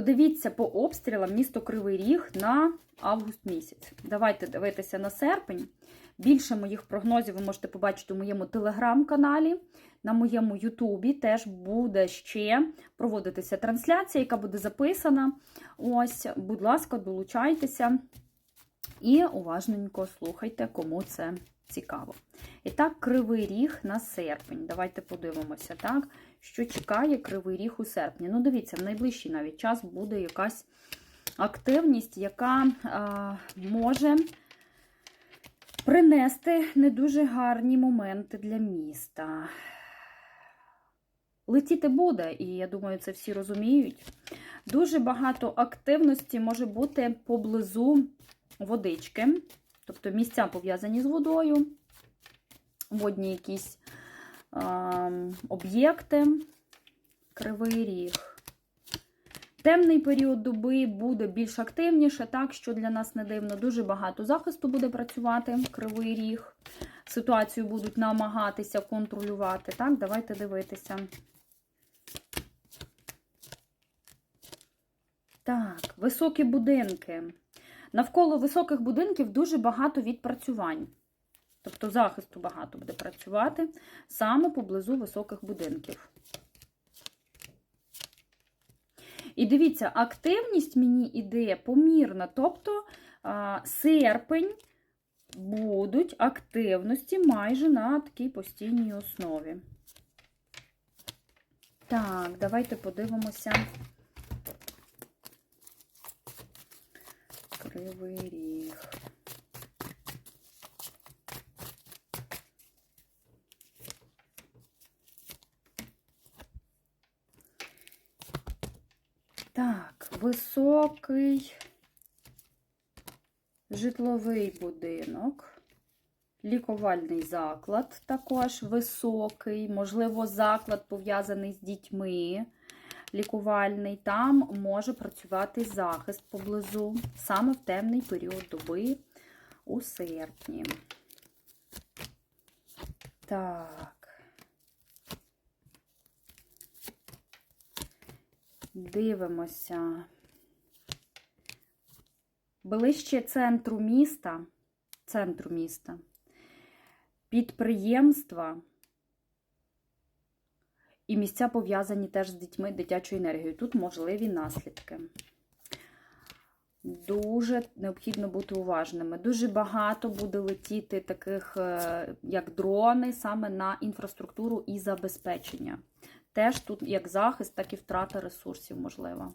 Подивіться по обстрілам місто Кривий Ріг на август місяць. Давайте дивитися на серпень. Більше моїх прогнозів ви можете побачити у моєму телеграм-каналі. На моєму Ютубі теж буде ще проводитися трансляція, яка буде записана. Ось, будь ласка, долучайтеся і уважненько слухайте, кому це цікаво. І так, кривий ріг на серпень. Давайте подивимося, так, що чекає кривий ріг у серпні. Ну, дивіться, в найближчий навіть час буде якась активність, яка а, може принести не дуже гарні моменти для міста. Летіти буде, і я думаю, це всі розуміють. Дуже багато активності може бути поблизу водички, тобто місця пов'язані з водою, водні якісь е, об'єкти, кривий ріг. Темний період доби буде більш активніше, так що для нас не дивно. Дуже багато захисту буде працювати кривий ріг. Ситуацію будуть намагатися контролювати. Так, давайте дивитися. Так, високі будинки. Навколо високих будинків дуже багато відпрацювань. Тобто захисту багато буде працювати саме поблизу високих будинків. І дивіться, активність мені іде помірна. Тобто серпень будуть активності майже на такій постійній основі. Так, давайте подивимося. Кривий ріг. Так, високий житловий будинок, лікувальний заклад також високий, можливо, заклад пов'язаний з дітьми. Лікувальний, там може працювати захист поблизу, саме в темний період доби у серпні. Так. Дивимося. Ближче центру міста, центру міста, підприємства і місця пов'язані теж з дітьми дитячою енергією. Тут можливі наслідки. Дуже необхідно бути уважними. Дуже багато буде летіти таких, е, як дрони, саме на інфраструктуру і забезпечення. Теж тут як захист, так і втрата ресурсів можлива.